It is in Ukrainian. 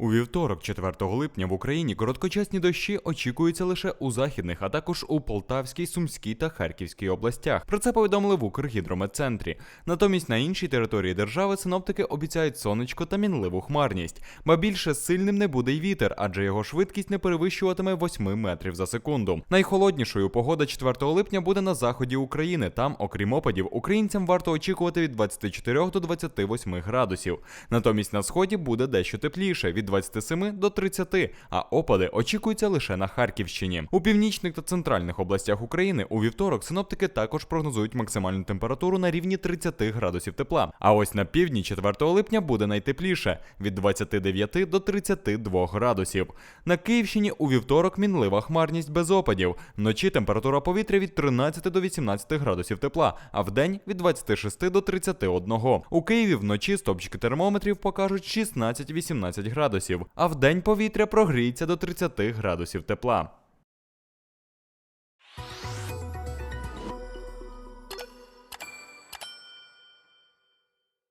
У вівторок, 4 липня, в Україні короткочасні дощі очікуються лише у західних, а також у Полтавській, Сумській та Харківській областях. Про це повідомили в Укргідрометцентрі. Натомість на іншій території держави синоптики обіцяють сонечко та мінливу хмарність. Ба більше сильним не буде й вітер, адже його швидкість не перевищуватиме 8 метрів за секунду. Найхолоднішою погода 4 липня буде на заході України. Там, окрім опадів, українцям варто очікувати від 24 до 28 градусів. Натомість на сході буде дещо тепліше від 27 до 30, а опади очікуються лише на Харківщині. У північних та центральних областях України у вівторок синоптики також прогнозують максимальну температуру на рівні 30 градусів тепла. А ось на півдні 4 липня буде найтепліше від 29 до 32 градусів. На Київщині у вівторок мінлива хмарність без опадів. Вночі температура повітря від 13 до 18 градусів тепла, а вдень від 26 до 31. У Києві вночі стопчики термометрів покажуть 16-18 градусів, а вдень повітря прогріється до 30 градусів тепла.